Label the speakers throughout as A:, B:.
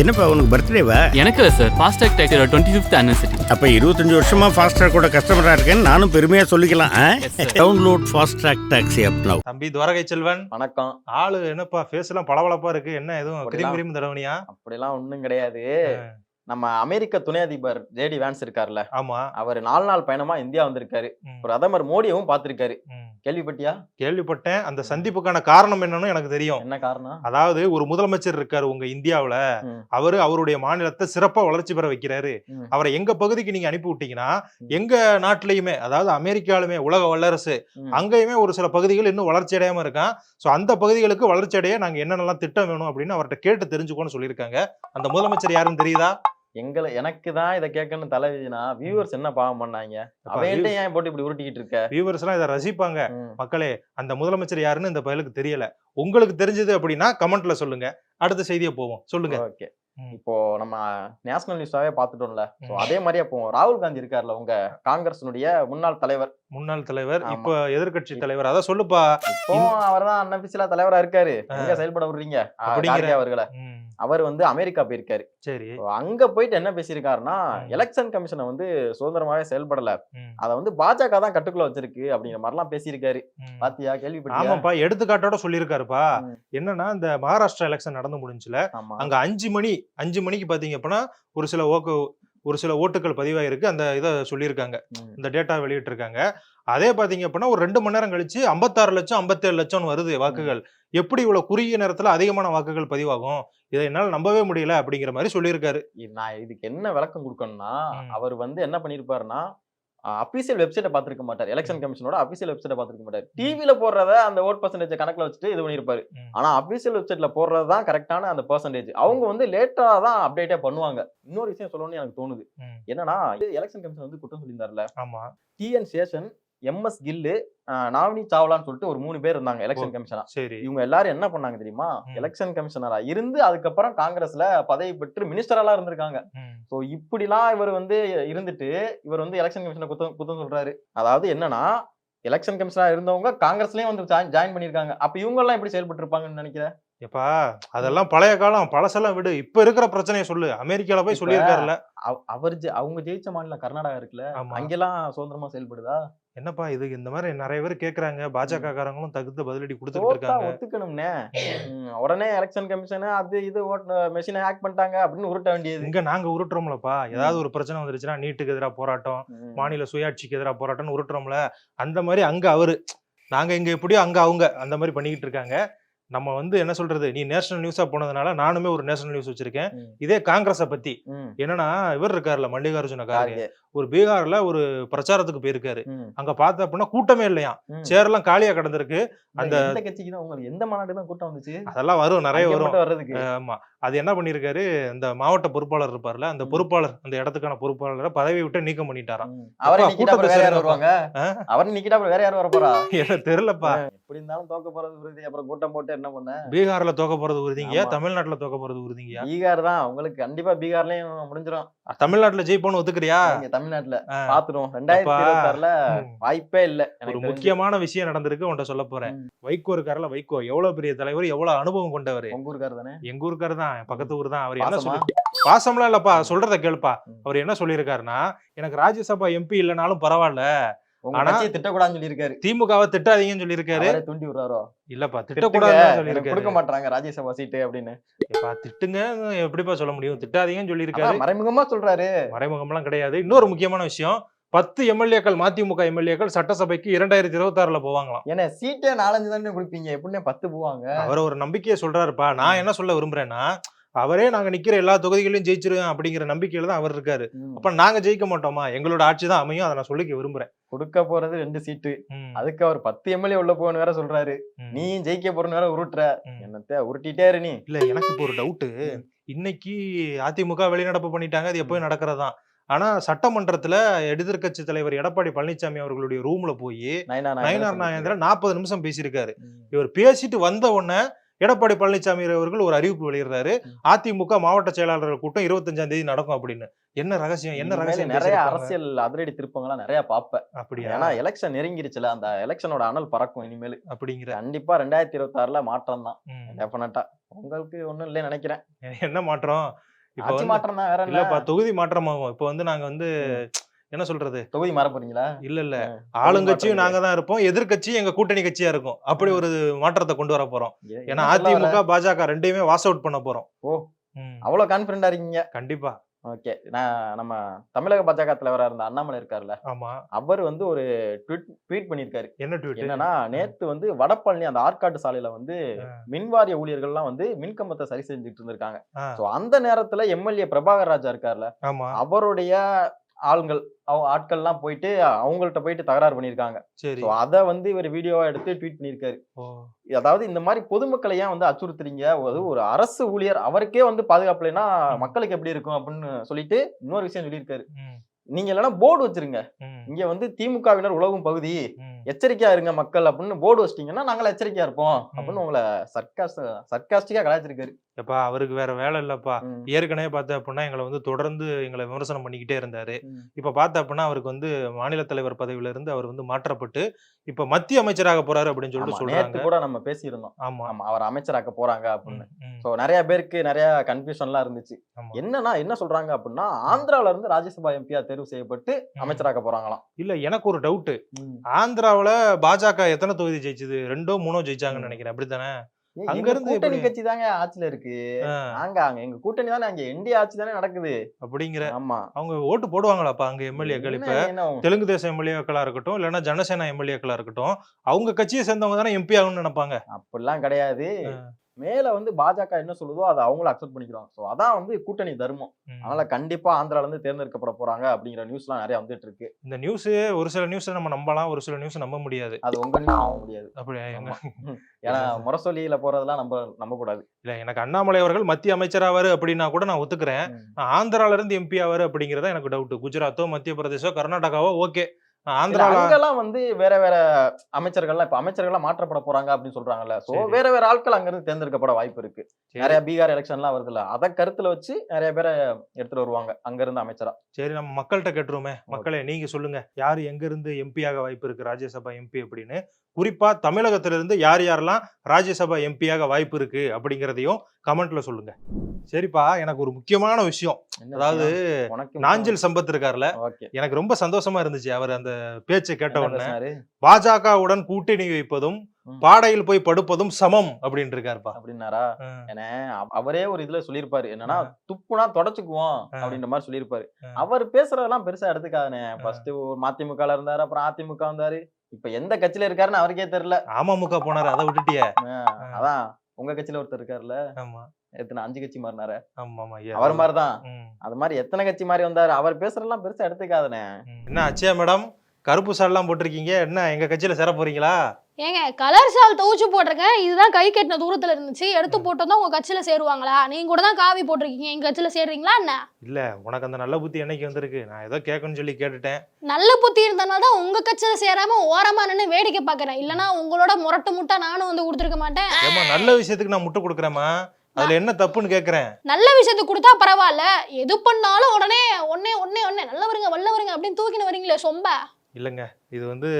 A: என்னப்பா உனக்கு பர்த்டேவா
B: எனக்கு இல்லை சார் ஃபாஸ்டாக் டேக்கரோட டுவெண்ட்டி ஃபிஃப்த் அனிவர்சரி
A: அப்ப இருபத்தஞ்சு வருஷமா ஃபாஸ்ட்ராக் கூட கஸ்டமரா இருக்கேன்னு நானும் பெருமையா சொல்லிக்கலாம். Download Fastrack taxi app now
C: தம்பி துவரகை செல்வன்.
D: வணக்கம்.
C: ஆளு என்னப்பா ஃபேஸ் எல்லாம் பளபளப்பா இருக்கு. என்ன எதுவும் கிரீம் கிரீம் தடவனியா?
D: அப்படிலாம் ஒண்ணும் கிடையாது. நம்ம அமெரிக்க துணை அதிபர் ஜேடி வான்ஸ் இருக்கார்ல.
C: ஆமா.
D: அவர் நாலு நாள் பயணமா இந்தியா வந்திருக்காரு. பிரதமர் மோடியவும் பார்த்திருக்காரு. கேள்விப்பட்டியா?
C: கேள்விப்பட்டேன். அந்த சந்திப்புக்கான காரணம் என்னன்னு எனக்கு தெரியும்.
D: என்ன காரணம்?
C: அதாவது ஒரு முதலமைச்சர் இருக்காரு உங்க இந்தியாவுல. அவரு அவருடைய மாநிலத்தை சிறப்பா வளர்ச்சி பெற வைக்கிறாரு. அவரை எங்க பகுதிக்கு நீங்க அனுப்பி விட்டீங்கன்னா. எங்க நாட்டிலயுமே அதாவது அமெரிக்காலுமே உலக வல்லரசு. அங்கேயுமே ஒரு சில பகுதிகள் இன்னும் வளர்ச்சி அடையாம இருக்கான். சோ அந்த பகுதிகளுக்கு வளர்ச்சி அடைய நாங்க என்னென்னலாம் திட்டம் வேணும் அப்படின்னு அவர்கிட்ட கேட்டு தெரிஞ்சுக்கோன்னு சொல்லியிருக்காங்க. அந்த முதலமைச்சர் யாருன்னு தெரியுதா?
D: எங்களை எனக்கு தான் இதை கேட்கணும் தலைவிதினா வியூவர்ஸ் என்ன பாவம் பண்ணாங்க? அவன்கிட்ட ஏன் போட்டு இப்படி உருட்டிக்கிட்டு இருக்க?
C: வியூவர்ஸ் எல்லாம் இதை ரசிப்பாங்க. மக்களே அந்த முதலமைச்சர் யாருன்னு இந்த பயலுக்கு தெரியல. உங்களுக்கு தெரிஞ்சது அப்படின்னா கமெண்ட்ல சொல்லுங்க. அடுத்த செய்தியை போவோம். சொல்லுங்க.
D: ஓகே. இப்போ நம்ம நேஷனல் நியூஸாவே
C: ம்.
D: அதே மாதிரியே இப்போ ராகுல் காந்தி இருக்கார்ல உங்க காங்கிரஸினுடைய முன்னாள் தலைவர்.
C: முன்னாள் தலைவர். இப்ப எதிர்க்கட்சி தலைவர். அதான் சொல்லுப்பா.
D: இப்போ அவர் தான் அன்அபிஷியலா தலைவரா இருக்காரு. எங்க செயல்பட விடுறீங்க?
C: அப்படிங்கிற-
D: அவர்களை. அவர் வந்து அமெரிக்கா போயிருக்காரு.
C: சரி.
D: அங்க போயிட்டு என்ன பேசியிருக்காருன்னா. எலெக்ஷன் கமிஷனை வந்து சுதந்திரமாவே செயல்படல. அத வந்து பாஜக தான் கட்டுக்குள்ள வச்சிருக்கு அப்படிங்கிற மாதிரிலாம் பேசியிருக்காரு. பாத்தியா கேள்விப்பட்டியா?
C: ஆமாப்பா எடுத்துக்காட்டோட சொல்லியிருக்காருப்பா. என்னன்னா இந்த மகாராஷ்டிரா எலெக்ஷன் நடந்து முடிஞ்சுல அங்க அஞ்சு மணி அஞ்சு மணிக்கு பாத்தீங்க அப்படின்னா ஒரு சில ஓக்கு ஒரு சில ஓட்டுகள் பதிவாயிருக்கு. அந்த இதை சொல்லியிருக்காங்க. இந்த டேட்டா வெளியிட்டிருக்காங்க. அதே பாத்தீங்க அப்படின்னா ஒரு ரெண்டு மணி நேரம் கழிச்சு ஐம்பத்தாறு லட்சம் ஐம்பத்தேழு லட்சம் வருது வாக்குகள். எப்படி இவ்வளவு குறுகிய நேரத்துல அதிகமான வாக்குகள் பதிவாகும்? இதை என்னால நம்பவே முடியல அப்படிங்கிற மாதிரி சொல்லியிருக்காரு.
D: நான் இதுக்கு என்ன விளக்கம் கொடுக்கணும்னா. அவர் வந்து என்ன பண்ணிருப்பாருன்னா அபிஷியல் வெப்சைட்டை பார்த்திருக்க மாட்டார். எலெக்ஷன் கமிஷனோட அபிஷியல் வெப்சைட்டை பார்த்திருக்க மாட்டார். டிவில போடுறத அந்த ஓட் பர்சன்டேஜ் கணக்குல வச்சுட்டு இது பண்ணிருப்பாரு.
C: ம்.
D: ஆனா அபிஷியல் வெப்சைட்ல போடுறது தான் கரெக்டான அந்த பர்சன்டேஜ் அவங்க வந்து லேட்டா தான் அப்டேட்டே பண்ணுவாங்க. இன்னொரு விஷயம் சொல்லணும்னு எனக்கு தோணுது. என்னன்னா எலெக்ஷன் கமிஷன் வந்து குற்றம் சொல்லியிருந்தாருல
C: ஆமா.
D: டிஎன் சேஷன் எம்எஸ் கில்லு நாவினி சாவ்லான்னு சொல்லிட்டு ஒரு மூணு பேர் இருந்தாங்க எலெக்ஷன் கமிஷனா
C: சரி.
D: இவங்க எல்லாரும் என்ன பண்ணாங்க தெரியுமா. எலெக்ஷன் கமிஷனரா இருந்து அதுக்கப்புறம் காங்கிரஸ்ல பதவி பெற்று மினிஸ்டரெல்லாம் இருந்திருக்காங்க. ஸோ இப்படிலாம் இவர் வந்து இருந்துட்டு இவர் வந்து எலெக்ஷன் கமிஷனை குத்தம் குத்தம் சொல்றாரு. அதாவது என்னன்னா எலெக்ஷன் கமிஷனா இருந்தவங்க காங்கிரஸ்லயும் வந்து ஜாயின் பண்ணிருக்காங்க. அப்ப இவங்க எல்லாம் எப்படி செயல்பட்டு இருப்பாங்கன்னு நினைக்கிறேன்
C: எப்பா அதெல்லாம் பழைய காலம் பழசெல்லாம் விடு. இப்ப இருக்கிற பிரச்சனையை சொல்லு. அமெரிக்கால போய் சொல்லியிருக்காருல்ல.
D: அவ- அவர் அவங்க ஜெயிச்ச மாநிலம் கர்நாடகா இருக்குல்ல. அங்கெல்லாம் சுதந்திரமா செயல்படுதா?
C: என்னப்பா இது? இந்த மாதிரி நிறைய பேர் கேக்குறாங்க. பாஜக காரங்களும் தகுந்த பதிலடி கொடுத்துட்டு இருக்காங்க
D: ஒத்துக்கணும்னே. உடனே எலெக்ஷன் கமிஷன் அது இது மெஷினை ஹேக் பண்ணிட்டாங்க அப்படின்னு உருட்ட வேண்டியது.
C: இங்க நாங்க உருட்டுறோம்லப்பா. ஏதாவது ஒரு பிரச்சனை வந்துருச்சுன்னா நீட்டுக்கு எதிராக போராட்டம். மாநில சுயாட்சிக்கு எதிராக போராட்டம்னு உருட்டுறோம்ல. அந்த மாதிரி அங்க அவரு நாங்க இங்க எப்படியோ அங்க அவங்க அந்த மாதிரி பண்ணிக்கிட்டு இருக்காங்க. நம்ம வந்து என்ன சொல்றது? நீ நேஷனல் நியூஸா போனதுனால நானுமே ஒரு நேஷனல் நியூஸ் வச்சிருக்கேன். இதே காங்கிரஸை பத்தி. என்னன்னா இவர் இருக்காருல்ல மல்லிகார்ஜுன கார்கே. ஒரு பீகார்ல ஒரு பிரச்சாரத்துக்கு போயிருக்காரு. அங்க பார்த்த அப்படின்னா கூட்டமே இல்லையா?
D: ம்.
C: சேரெல்லாம் காலியா கிடந்திருக்கு.
D: அந்த
C: அந்த-
D: எந்த கூட்டம் வந்துச்சு?
C: அதெல்லாம் வரும் நிறைய வரும்.
D: வர்றதுக்கு.
C: ஆமா. அது என்ன பண்ணிருக்காரு? இந்த மாவட்ட பொறுப்பாளர் இருப்பார்ல அந்த. பொறுப்பாளர் அந்த இடத்துக்கான பொறுப்பாளரை பதவி விட்டு நீக்கம் பண்ணிட்டாராம்.
D: அவரை
C: எப்பா,
D: நிக்கிட்டா அப்புறம் வேற யார்
C: கூட்டத்தை
D: வருவாங்க? அவரை நிக்கிட்டா வேற யார் வர போறா
C: தெரியலப்பா.
D: எப்படி இருந்தாலும் தோக்க போறது உறுதி. அப்புறம் கூட்டம் போட்டு என்ன பண்ண?
C: பீகார்ல தோக்க போறது உறுதிங்கயா
D: ஆமா.
C: தமிழ்நாட்டுல தோக்க போறது உறுதிங்கயா
D: பீகார் தான். உங்களுக்கு கண்டிப்பா பீகார்லயும் முடிஞ்சிரும்.
C: தமிழ்நாட்டுல ஜெயிப்போன்னு ஒத்துக்கிறியா?
D: இங்க தமிழ்நாட்டுல. பாத்துருவோம். ரெண்டாயிரத்தி. வாய்ப்பே இல்ல.
C: ஒரு. முக்கியமான விஷயம் நடந்திருக்கு. உன்ட்ட சொல்ல போறேன். வைகோ இருக்காருல வைகோ. எவ்வளவு பெரிய தலைவர் எவ்வளவு அனுபவம் கொண்டவர்.
D: உங்க ஊருக்காரு தானே?
C: எங்க ஊருக்காரு தான். பக்கத்து ஊர் தான். அவர் என்ன? சொல்லி பாசம்லாம் இல்லப்பா. சொல்றத கேளுப்பா. அவர் என்ன சொல்லியிருக்காருன்னா எனக்கு ராஜ்யசபா எம்பி இல்லைனாலும் பரவாயில்ல. ஆனா-
D: திட்டக்கூடாதுன்னு சொல்லியிருக்காரு.
C: திமுகவை திட்டாதீங்கன்னு சொல்லியிருக்காரு.
D: தூண்டி விடுறாரோ?
C: இல்லப்பா திட்டக்கூடாதுன்னு சொல்லியிருக்காரு.
D: கொடுக்க மாட்டாங்க ராஜ்யசபா சீட்டு அப்படின்னு.
C: எப்பா திட்டுங்க எப்படிப்பா சொல்ல முடியும்? திட்டாதீங்கன்னு சொல்லியிருக்காரு.
D: மறைமுகமா சொல்றாரு.
C: மறைமுகம்லாம் கிடையாது. இன்னொரு முக்கியமான விஷயம் பத்து எம்எல்ஏக்கள் மதிமுக எம்எல்ஏக்கள் சட்டசபைக்கு இரண்டாயிரத்தி இருபத்தி ஆறுல போவாங்களாம்.
D: ஏன்னா சீட்டே நாலஞ்சு தானே கொடுப்பீங்க? எப்படின்னே பத்து போவாங்க?
C: அவர் ஒரு நம்பிக்கையை சொல்றாருப்பா. நான் என்ன சொல்ல விரும்புறேன்னா அவரே நாங்க நிக்கிற எல்லா தொகுதிகளையும் ஜெயிச்சிருவேன் அப்படிங்கிற நம்பிக்கையில தான் அவர் இருக்காரு. அப்ப நாங்க ஜெயிக்க மாட்டோமா? எங்களோட ஆட்சி தான் அமையும். அதை நான் சொல்லிக்க விரும்புறேன்.
D: கொடுக்க போறது ரெண்டு சீட்டு. அதுக்கு அவர் பத்து எம்எல்ஏ உள்ள போகணும் வேற சொல்றாரு. நீயும் ஜெயிக்க போறன்னு வேற உருட்டுற. என்னத்த உருட்டிட்டே இரு நீ.
C: இல்ல எனக்கு இப்போ ஒரு டவுட்டு இன்னைக்கு அதிமுக வெளிநடப்பு பண்ணிட்டாங்க. அது எப்பவும் நடக்கிறதான் ஆனா சட்டமன்றத்துல எதிர்க்கட்சி தலைவர் எடப்பாடி பழனிசாமி அவர்களுடைய ரூம்ல போய்
D: நயனா
C: நயனார் நாகேந்திரன் நாற்பது நிமிஷம் பேசியிருக்காரு. இவர் பேசிட்டு வந்த உடனே எடப்பாடி பழனிசாமி அவர்கள் ஒரு அறிவிப்பு வெளியிடுறாரு. அதிமுக மாவட்ட செயலாளர்கள் கூட்டம் இருபத்தஞ்சாம் தேதி நடக்கும் அப்படின்னு. என்ன ரகசியம்? என்ன ரகசியம்
D: நிறைய? அரசியல் அதிரடி திருப்பங்கள்லாம் நிறைய பாப்பேன்
C: அப்படியா?
D: ஏன்னா எலெக்ஷன் நெருங்கிருச்சுல அந்த எலெக்ஷனோட அனல் பறக்கும் இனிமேல்.
C: அப்படிங்கிற.
D: கண்டிப்பா ரெண்டாயிரத்தி இருபத்தி ஆறுல மாற்றம் தான். டெஃபினட்டா உங்களுக்கு ஒண்ணும் இல்லைன்னு நினைக்கிறேன்.
C: என்ன மாற்றம்? இப்ப
D: மாற்றம் தான் வேற
C: இல்லப்பா தொகுதி மாற்றமாகும். இப்ப வந்து நாங்க வந்து என்ன சொல்றது?
D: தொகுதி மாற போறீங்களா?
C: இல்ல இல்ல. ஆளுங்கட்சியும் நாங்க தான் இருப்போம். எதிர்க்கட்சியும் எங்க கூட்டணி கட்சியா இருக்கும். அப்படி ஒரு மாற்றத்தை கொண்டு வர போறோம். ஏன்னா? அதிமுக பாஜக ரெண்டையுமே வாஸ் அவுட் பண்ண போறோம்.
D: ஓ. அவ்வளவு கான்பிடண்டா இருக்கீங்க.
C: கண்டிப்பா.
D: ஓகே. நான் நம்ம தமிழக பாஜக தலைவரா இருந்த அண்ணாமலை இருக்காருல்ல?
C: ஆமா.
D: அவர் வந்து ஒரு ட்வீட் ட்வீட் பண்ணியிருக்காரு.
C: என்ன ட்வீட்
D: என்னன்னா நேத்து வந்து வடபழனி அந்த ஆற்காடு சாலையில வந்து. மின்வாரிய ஊழியர்கள்லாம் வந்து மின்கம்பத்தை சரி செஞ்சுட்டு இருந்திருக்காங்க. சோ அந்த நேரத்துல எம்எல்ஏ பிரபாகர் ராஜா இருக்கார்ல
C: ஆமா.
D: அவருடைய ஆளுங்கள் ஆட்கள்லாம் போயிட்டு அவங்கள்ட்ட போயிட்டு தகராறு பண்ணியிருக்காங்க.
C: சரி.
D: அத வந்து இவர் வீடியோவா எடுத்து ட்வீட் பண்ணியிருக்காரு. அதாவது இந்த மாதிரி பொதுமக்களை ஏன் வந்து அச்சுறுத்துறீங்க? ஒரு ஒரு அரசு ஊழியர் அவருக்கே வந்து பாதுகாப்பு இல்லைன்னா
C: ம்.
D: மக்களுக்கு எப்படி இருக்கும் அப்படின்னு சொல்லிட்டு இன்னொரு விஷயம் சொல்லியிருக்காரு. நீங்க இல்லைன்னா போர்டு வச்சிருங்க. இங்க வந்து திமுகவினர் உலகும் பகுதி. எச்சரிக்கையா இருங்க மக்கள் அப்படின்னு போர்டு வச்சிட்டீங்கன்னா நாங்கள எச்சரிக்கையா இருப்போம் அப்படின்னு உங்களை சர்க்காஸ் சர்க்காஸ்டிக்கா கலாய்ச்சிருக்காரு.
C: எப்பா அவருக்கு வேற வேலை இல்லப்பா. ஏற்கனவே பார்த்த அப்படின்னா எங்களை வந்து தொடர்ந்து எங்களை விமர்சனம் பண்ணிக்கிட்டே இருந்தாரு. இப்ப பார்த்த அப்படின்னா அவருக்கு வந்து மாநில தலைவர் பதவியில இருந்து அவர் வந்து மாற்றப்பட்டு இப்ப மத்திய அமைச்சராக போறாரு அப்படின்னு சொல்லிட்டு சொல்றாங்க.
D: கூட நம்ம பேசியிருந்தோம்.
C: ஆமா.
D: ஆமா அவர் அமைச்சராக்க போறாங்க அப்படின்னு. சோ நிறைய பேருக்கு நிறைய கன்ஃபியூஷன்லாம் இருந்துச்சு. என்னன்னா என்ன சொல்றாங்க அப்படின்னா ஆந்திரால இருந்து ராஜ்யசபா எம்பியா தேர்வு செய்யப்பட்டு. அமைச்சராக்க போறாங்களாம்.
C: இல்ல எனக்கு ஒரு டவுட் ஆந்திராவுல பாஜக எத்தனை தொகுதி ஜெயிச்சது? ரெண்டோ மூணோ ஜெயிச்சாங்கன்னு. நினைக்கிறேன். அப்படித்தானே? அங்க இருந்து
D: கூட்டணி? கட்சி தாங்க ஆட்சியில இருக்கு.
C: ஆ,
D: நாங்க அங்க எங்க கூட்டணி தானே அங்க என்டிஏ ஆட்சி தானே நடக்குது.
C: அப்படிங்கிற.
D: ஆமா.
C: அவங்க ஓட்டு போடுவாங்களாப்பா அங்க எம்எல்ஏக்கள் இப்ப? தெலுங்கு தேசம் எம்எல்ஏக்களா இருக்கட்டும் இல்லைன்னா ஜனசேனா எம்எல்ஏக்களா இருக்கட்டும் அவங்க கட்சியை சேர்ந்தவங்க தானே எம்பி ஆகணும்னு நினைப்பாங்க.
D: அப்படிலாம் கிடையாது. மேல வந்து பாஜக என்ன சொல்லுதோ அதை அவங்களும் அக்செப்ட் பண்ணிக்கிறாங்க. சோ அதான் வந்து கூட்டணி தர்மம். அதனால கண்டிப்பா ஆந்திரால இருந்து தேர்ந்தெடுக்கப்பட போறாங்க அப்படிங்கிற நியூஸ்லாம் நிறைய வந்துட்டு இருக்கு.
C: இந்த நியூஸ் ஒரு சில நியூஸ் நம்ம நம்பலாம் ஒரு சில நியூஸ் நம்ப முடியாது.
D: அது உங்க நியூஸ் நம்ப முடியாது.
C: அப்படியா
D: ஆமா. ஏன்னா முரசொலியில போறதெல்லாம் நம்ப நம்ப கூடாது
C: இல்ல எனக்கு அண்ணாமலை அவர்கள் மத்திய அமைச்சராவாரு அப்படின்னா கூட நான் ஒத்துக்கிறேன். ஆந்திரால இருந்து எம்பி ஆவாரு அப்படிங்கறத எனக்கு டவுட் குஜராத்தோ மத்திய பிரதேசோ கர்நாடகாவோ ஓகே
D: அங்கெல்லாம் வந்து வேற வேற அமைச்சர்கள்லாம் இப்ப அமைச்சர்கள்லாம் மாற்றப்பட போறாங்க அப்படின்னு சொல்றாங்கல்ல. சோ. வேற வேற ஆட்கள் அங்க இருந்து தேர்ந்தெடுக்கப்பட வாய்ப்பு இருக்கு. நிறைய பீகார் எலெக்ஷன்லாம் வருதுல்ல அத கருத்துல வச்சு நிறைய பேரை எடுத்துட்டு வருவாங்க அங்க இருந்து அமைச்சரா.
C: சரி நம்ம மக்கள்கிட்ட கேட்டுருவோமே. மக்களே நீங்க சொல்லுங்க. யாரு எங்க இருந்து எம்பியாக வாய்ப்பு இருக்கு? ராஜ்யசபா எம்பி அப்படின்னு. குறிப்பா தமிழகத்திலிருந்து யார் யாரெல்லாம் ராஜ்யசபா எம்பியாக வாய்ப்பு இருக்கு அப்படிங்கறதையும் கமெண்ட்ல சொல்லுங்க. சரிப்பா எனக்கு ஒரு முக்கியமான விஷயம். அதாவது நாஞ்சில் சம்பத் இருக்கார்ல. எனக்கு ரொம்ப சந்தோஷமா இருந்துச்சு அவர் அந்த பேச்சை கேட்ட உடனே. பாஜகவுடன் கூட்டணி வைப்பதும். பாடையில் போய் படுப்பதும் சமம் அப்படின்னு இருக்காருப்பா.
D: அப்படின்னாரா. ஏன்னா அவ- அவரே ஒரு இதுல சொல்லியிருப்பாரு. என்னன்னா. துப்புனா தொடச்சுக்குவோம். அப்படின்ற மாதிரி சொல்லியிருப்பாரு. அவர் பேசுறதெல்லாம் பெருசா எடுத்துக்காதனே ஃபர்ஸ்ட் மதிமுகல இருந்தாரு அப்புறம் அதிமுக வந்தாரு. இப்ப எந்த கட்சியில இருக்காருன்னு அவருக்கே தெரியல.
C: அமமுக போனாரு அதை விட்டுட்டிய.
D: அதான். உங்க கட்சியில ஒருத்தர் இருக்காருல்ல.
C: ஆமா.
D: எத்தனை அஞ்சு கட்சி மாறினாரு. அவர் மாதிரிதான் அது மாதிரி எத்தனை கட்சி மாதிரி வந்தாரு? அவர் பேசுறதெல்லாம் பெருசா எடுத்துக்காதனே.
C: என்ன அச்சயா மேடம்? கருப்பு சால்லாம் போட்டிருக்கீங்க. என்ன எங்க கட்சியில சேர போறீங்களா?
E: ஏங்க கலர் சால் துவச்சு போட்டிருக்கேன். இதுதான் கை கட்டின தூரத்துல இருந்துச்சு. எடுத்து போட்டோம் உங்க கட்சியில சேருவாங்களா? நீங்க கூட தான் காவி போட்டிருக்கீங்க. எங்க கட்சியில சேர்றீங்களா என்ன?
C: இல்ல உனக்கு அந்த நல்ல புத்தி என்னைக்கு வந்திருக்கு? நான் ஏதோ கேட்கணும்னு சொல்லி கேட்டுட்டேன்.
E: நல்ல புத்தி இருந்தனால தான் உங்க கட்சியில சேராம ஓரமா நின்னு வேடிக்கை பாக்குறேன் இல்லனா உங்களோட முரட்டு முட்டா நானும் வந்து கொடுத்துருக்க மாட்டேன்.
C: ஏமா நல்ல விஷயத்துக்கு நான் முட்டை கொடுக்குறேம்மா. அதுல என்ன தப்புன்னு கேக்குறேன்
E: நல்ல விஷயத்துக்கு கொடுத்தா பரவாயில்ல. எது பண்ணாலும் உடனே ஒன்னே ஒன்னே ஒன்னே நல்லவருங்க வல்லவருங்க அப்படின்னு தூக்கின்னு வரீங்களே சொம்ப.
C: இல்லைங்க. இது வந்து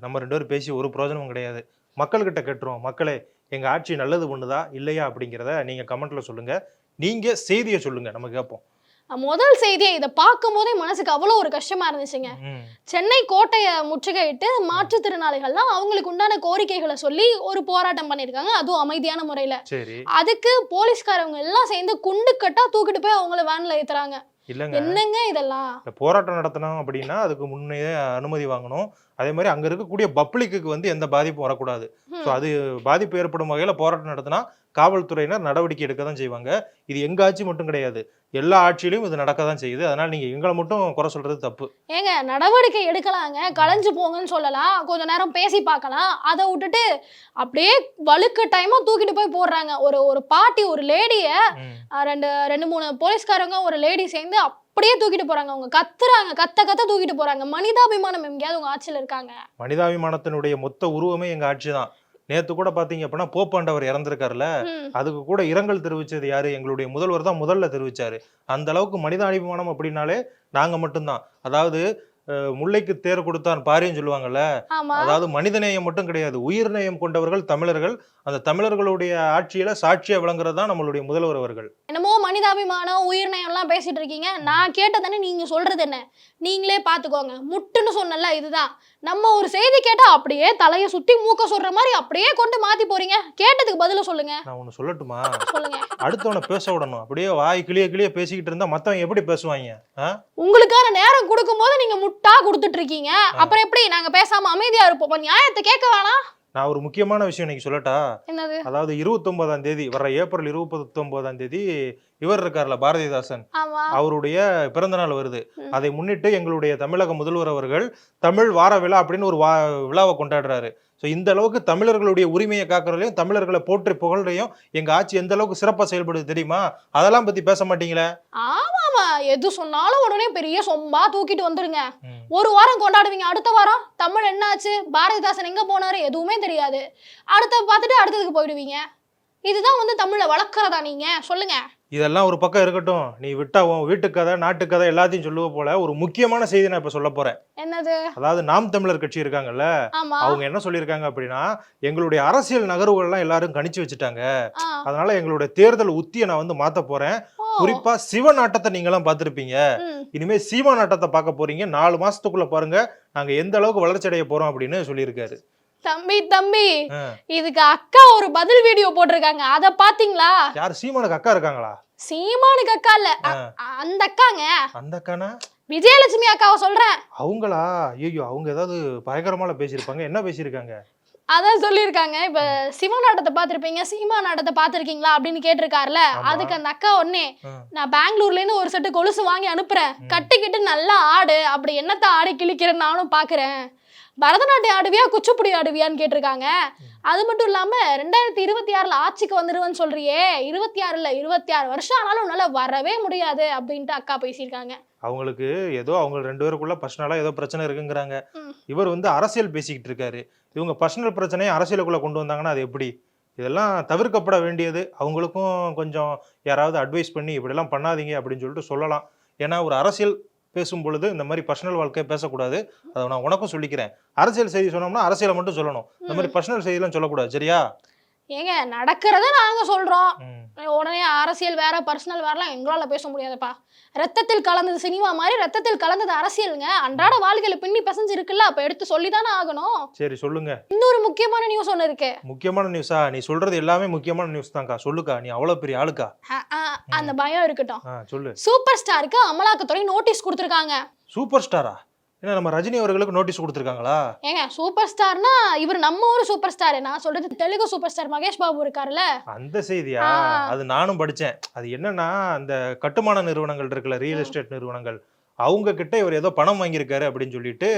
C: நம்ம ரெண்டு பேரும் பேசி ஒரு பிரயோஜனமும் கிடையாது. மக்கள்கிட்ட கேட்டுருவோம். மக்களே எங்க ஆட்சி நல்லது பண்ணுதா இல்லையா அப்படிங்கிறத நீங்க கமெண்ட்ல சொல்லுங்க. நீங்க செய்தியை சொல்லுங்க. நம்ம கேட்போம்.
E: முதல் செய்தியை இதை பார்க்கும் போதே மனசுக்கு அவ்வளோ ஒரு கஷ்டமா இருந்துச்சுங்க. சென்னை கோட்டையை முற்றுகையிட்டு மாற்றுத்திறனாளிகள்லாம் அவங்களுக்கு உண்டான கோரிக்கைகளை சொல்லி ஒரு போராட்டம் பண்ணியிருக்காங்க. அதுவும் அமைதியான முறையில.
C: சரி.
E: அதுக்கு போலீஸ்காரவங்க எல்லாம் சேர்ந்து குண்டு கட்டா தூக்கிட்டு போய் அவங்கள வேன்ல ஏத்துறாங்க.
C: இல்லைங்க.
E: என்னங்க இதெல்லாம்?
C: இந்த போராட்டம் நடத்தணும் அப்படின்னா அதுக்கு முன்னே அனுமதி வாங்கணும். அதே மாதிரி அங்க இருக்கக்கூடிய பப்ளிக்கு வந்து எந்த பாதிப்பும் வரக்கூடாது. ஸோ அது பாதிப்பு ஏற்படும் வகையில போராட்டம் நடத்தினா காவல்துறையினர் நடவடிக்கை எடுக்க தான் செய்வாங்க. இது எங்க ஆட்சி மட்டும் கிடையாது. எல்லா ஆட்சியிலும் இது நடக்க தான் செய்யுது. அதனால நீங்க எங்களை மட்டும் குறை சொல்றது தப்பு.
E: ஏங்க நடவடிக்கை எடுக்கலாங்க. களைஞ்சு போங்கன்னு சொல்லலாம். கொஞ்ச நேரம் பேசி பார்க்கலாம். அதை விட்டுட்டு அப்படியே வழுக்க டைமா தூக்கிட்டு போய் போடுறாங்க. ஒரு ஒரு பாட்டி ஒரு லேடிய ரெண்டு ரெண்டு மூணு போலீஸ்காரங்க ஒரு லேடி சேர்ந்து அப்படியே தூக்கிட்டு போறாங்க. அவங்க கத்துறாங்க. கத்த கத்த தூக்கிட்டு போறாங்க. மனிதாபிமானம் எங்கேயாவது உங்க ஆட்சியில இருக்காங்க?
C: மனிதாபிமானத்தினுடைய மொத்த உருவமே எங்க ஆட்சி தான். நேத்து கூட பாத்தீங்க அப்படின்னா போப்பாண்டவர் இறந்திருக்காருல்ல
E: ம்.
C: அதுக்கு கூட இரங்கல் தெரிவிச்சது யாரு? எங்களுடைய முதல்வர் தான் முதல்ல தெரிவிச்சாரு. அந்த அளவுக்கு மனிதாபிமானம் அப்படின்னாலே நாங்க மட்டும்தான். அதாவது முல்லைக்கு தேர் கொடுத்தான் பாரின்னு சொல்லுவாங்கல்ல? அதாவது மனிதநேயம் மட்டும் கிடையாது. உயிர்நேயம் கொண்டவர்கள் தமிழர்கள். அந்த தமிழர்களுடைய ஆட்சியில சாட்சியா விளங்குறது தான் நம்மளுடைய முதல்வர் அவர்கள்.
E: என்னமோ மனிதாபிமானம் உயிர்நயம் எல்லாம் பேசிட்டு இருக்கீங்க. நான் கேட்டதானே நீங்க சொல்றது என்ன? நீங்களே பாத்துக்கோங்க. முட்டுன்னு சொன்னல இதுதான். நம்ம ஒரு செய்தி கேட்டா அப்படியே தலைய சுத்தி மூக்க சொல்ற மாதிரி அப்படியே கொண்டு மாத்தி போறீங்க. கேட்டதுக்கு பதில சொல்லுங்க.
C: நான் ஒண்ணு சொல்லட்டுமா?
E: சொல்லுங்க.
C: அடுத்தவனை பேச விடணும். அப்படியே வாய் கிளிய கிளிய பேசிக்கிட்டு இருந்தா மத்தவங்க எப்படி பேசுவாங்க?
E: உங்களுக்கான நேரம் கொடுக்கும்போது நீங்க முட்டா கொடுத்துட்டு இருக்கீங்க. அப்புறம் எப்படி? நாங்க பேசாம அமைதியா இருப்போம்? நியாயத்தை கேட்க வேணாம்.
C: நான் ஒரு முக்கியமான விஷயம் இன்னைக்கு சொல்லட்டா?
E: என்னது?
C: அதாவது இருபத்தொன்பதாம் தேதி வர ஏப்ரல் இருபத்தொன்பதாம் தேதி இவர் இருக்கார்ல பாரதிதாசன். அவருடைய பிறந்த நாள் வருது. அதை முன்னிட்டு எங்களுடைய தமிழக முதல்வர் அவர்கள் தமிழ் வார விழா அப்படின்னு ஒரு வா விழாவை கொண்டாடுறாரு. ஸோ இந்த அளவுக்கு தமிழர்களுடைய உரிமையை காக்கிறதுலையும் தமிழர்களை போற்றி புகழ்றையும் எங்க ஆட்சி எந்த அளவுக்கு சிறப்பாக செயல்படுது தெரியுமா? அதெல்லாம் பத்தி பேச மாட்டீங்களே?
E: ஆமாமா. எது சொன்னாலும் உடனே பெரிய சொம்பா தூக்கிட்டு வந்துருங்க.
C: ம்.
E: ஒரு வாரம் கொண்டாடுவீங்க. அடுத்த வாரம் தமிழ் என்னாச்சு? பாரதிதாசன் எங்க போனாரு? எதுவுமே தெரியாது. அடுத்த பார்த்துட்டு அடுத்ததுக்கு போயிடுவீங்க. இதுதான் வந்து தமிழை வளர்க்குறதா நீங்க? சொல்லுங்க.
C: இதெல்லாம் ஒரு பக்கம் இருக்கட்டும். நீ விட்டா உன் வீட்டு கதை நாட்டு கதை எல்லாத்தையும் சொல்லுவ போல ஒரு முக்கியமான செய்தி நான் இப்ப சொல்ல போறேன்.
E: என்னது?
C: அதாவது நாம் தமிழர் கட்சி இருக்காங்கல்ல
E: ஆமா.
C: அவங்க என்ன சொல்லியிருக்காங்க அப்படின்னா எங்களுடைய அரசியல் நகர்வுகள்லாம் எல்லாரும் கணிச்சு வச்சுட்டாங்க. அதனால எங்களுடைய தேர்தல் உத்தியை நான் வந்து மாத்த போறேன். குறிப்பா சிவ நாட்டத்தை நீங்களாம் பார்த்திருப்பீங்க.
E: ம்.
C: இனிமே சீமா நாட்டத்தை பார்க்க போறீங்க. நாலு மாசத்துக்குள்ள பாருங்க நாங்க எந்த அளவுக்கு வளர்ச்சி அடைய போறோம் அப்படின்னு சொல்லியிருக்காரு.
E: தம்பி தம்பி. இதுக்கு அக்கா ஒரு பதில் வீடியோ போட்டிருக்காங்க. அத பாத்தீங்களா
C: யார் சீமானுக்கு அக்கா இருக்காங்களா?
E: சீமானுக்கு அக்கா இல்ல. அந்த அக்காங்க.
C: அந்த அக்கானா?
E: விஜயலட்சுமி அக்காவை சொல்றேன்.
C: அவங்களா? ஐயோ அவங்க ஏதாவது பயங்கரமால பேசியிருப்பாங்க. என்ன பேசியிருக்காங்க?
E: அதான் சொல்லியிருக்காங்க. இப்ப சிவ நாட்டத்தை பார்த்திருப்பீங்க. சீமா நாட்டத்தை பார்த்திருக்கீங்களா அப்படின்னு கேட்டிருக்காருல. அதுக்கு அந்த அக்கா ஒன்னே. நான் பெங்களூர்ல இருந்து ஒரு செட்டு கொலுசு வாங்கி அனுப்புறேன். கட்டிக்கிட்டு நல்லா ஆடு. அப்படி என்னத்த ஆடி கிழிக்கிறேன்னு நானும் பாக்குறேன் பரதநாட்டியம் ஆடுவியா குச்சிப்புடி ஆடுவியான்னு கேட்டிருக்காங்க. அது மட்டும் இல்லாம ரெண்டாயிரத்தி இருபத்தி ஆறுல ஆட்சிக்கு வந்துருவேன்னு சொல்றியே. இருபத்தி ஆறு இல்ல இருபத்தி ஆறு வருஷம் ஆனாலும் உன்னால வரவே முடியாது அப்படின்ட்டு அக்கா பேசியிருக்காங்க.
C: அவங்களுக்கு ஏதோ அவங்க ரெண்டு பேருக்குள்ள பர்சனலா ஏதோ பிரச்சனை இருக்குங்கிறாங்க. இவர் வந்து அரசியல் பேசிக்கிட்டு இருக்காரு. இவங்க பர்சனல் பிரச்சனையை அரசியலுக்குள்ள கொண்டு வந்தாங்கன்னா அது எப்படி? இதெல்லாம் தவிர்க்கப்பட வேண்டியது. அவங்களுக்கும் கொஞ்சம் யாராவது அட்வைஸ் பண்ணி இப்படிலாம் பண்ணாதீங்க அப்படின்னு சொல்லிட்டு சொல்லலாம். ஏன்னா ஒரு அரசியல் பேசும் பொழுது இந்த மாதிரி பர்சனல் வாழ்க்கையை பேசக்கூடாது. அதை நான் உனக்கும் சொல்லிக்கிறேன். அரசியல் செய்தி சொன்னோம்னா அரசியலை மட்டும் சொல்லணும். இந்த மாதிரி பர்சனல் செய்திலாம் சொல்லக்கூடாது. சரியா?
E: ஏங்க நடக்கிறத நாங்க சொல்றோம்.
C: ம்.
E: உடனே அரசியல் வேற பர்சனல் வேறலாம் எங்களால பேச முடியாதுப்பா. ரத்தத்தில் கலந்தது சினிமா மாதிரி ரத்தத்தில் கலந்தது அரசியலுங்க. அன்றாட வாழ்க்கையில பின்னி பிசைஞ்சு இருக்குல்ல அப்ப எடுத்து சொல்லிதானே ஆகணும்.
C: சரி சொல்லுங்க.
E: இன்னொரு முக்கியமான நியூஸ் ஒண்ணு இருக்கு.
C: முக்கியமான நியூஸா நீ சொல்றது எல்லாமே முக்கியமான நியூஸ் தான்க்கா. சொல்லுக்கா நீ அவ்வளவு பெரிய ஆளுக்கா?
E: அந்த பயம் இருக்கட்டும்.
C: சொல்லு.
E: சூப்பர் ஸ்டாருக்கு அமலாக்கத்துறை நோட்டீஸ் கொடுத்துருக்காங்க.
C: சூப்பர் ஸ்டாரா என்ன நம்ம ரஜினி அவர்களுக்கு நோட்டீஸ் கொடுத்துருக்காங்களா?
E: ஏங்க சூப்பர் ஸ்டார்னா இவர் நம்ம ஊர் சூப்பர் ஸ்டார் நான் சொல்றது தெலுங்கு சூப்பர் ஸ்டார் மகேஷ் பாபு இருக்காருல்ல?
C: அந்த செய்தியா. அது நானும் படிச்சேன். அது என்னன்னா அந்த கட்டுமான நிறுவனங்கள் இருக்குல்ல ரியல் எஸ்டேட் நிறுவனங்கள். அவங்க கிட்ட இவர் ஏதோ பணம் வாங்கியிருக்காரு அப்படின்னு சொல்லிட்டு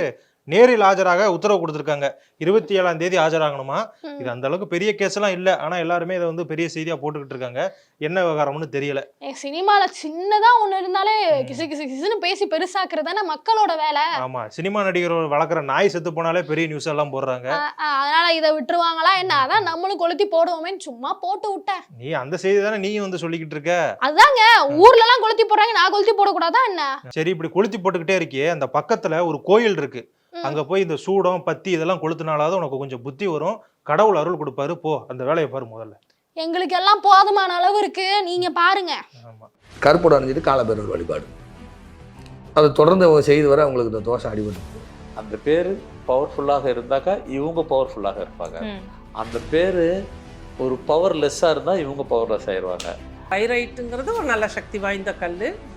C: நேரில் ஆஜராக உத்தரவு கொடுத்துருக்காங்க. இருபத்தி ஏழாம் தேதி ஆஜராகணுமா. இது அந்த அளவுக்கு பெரிய கேஸ் எல்லாம் இல்ல. ஆனா எல்லாருமே இதை வந்து பெரிய செய்தியா போட்டுக்கிட்டு இருக்காங்க. என்ன விவகாரம்னு தெரியல.
E: சினிமால சின்னதா ஒண்ணு இருந்தாலே கிசு கிசு கிசுன்னு பேசி பெருசாக்குறது மக்களோட வேலை.
C: ஆமா. சினிமா நடிகர் வளர்க்குற நாய் செத்து போனாலே பெரிய நியூஸ் எல்லாம் போடுறாங்க.
E: அதனால இதை விட்டுருவாங்களா என்ன? அதான் நம்மளும் கொளுத்தி போடுவோமேன்னு சும்மா போட்டு விட்டேன்
C: நீ அந்த செய்தி தானே நீயும் வந்து சொல்லிக்கிட்டு இருக்க?
E: அதாங்க. ஊர்ல எல்லாம் கொளுத்தி போடுறாங்க. நான் கொளுத்தி போடக்கூடாதா என்ன?
C: சரி இப்படி கொளுத்தி போட்டுக்கிட்டே இருக்கியே. அந்த பக்கத்துல ஒரு கோயில் இருக்கு. அங்க போய் இந்த சூடம் பத்தி இதெல்லாம் கொளுத்துனாலாவது உனக்கு கொஞ்சம் புத்தி வரும். கடவுள் அருள் கொடுப்பாரு போ. அந்த வேலையை பாரு முதல்ல.
E: எங்களுக்கு எல்லாம் போதுமான அளவு இருக்கு. நீங்க பாருங்க.
C: ஆமா.
F: கருப்போட அணிஞ்சிட்டு காலபேரர் வழிபாடு. அதை தொடர்ந்து அவங்க செய்து வர அவங்களுக்கு இந்த தோஷம் அடிபட்டு
G: அந்த பேர் பவர்ஃபுல்லாக இருந்தாக்கா இவங்க பவர்ஃபுல்லாக இருப்பாங்க. அந்த பேர் ஒரு பவர்லெஸ்ஸாக இருந்தால் இவங்க பவர்லெஸ் ஆயிடுவாங்க.
H: பைரைட்டுங்கிறது ஒரு நல்ல சக்தி வாய்ந்த கல்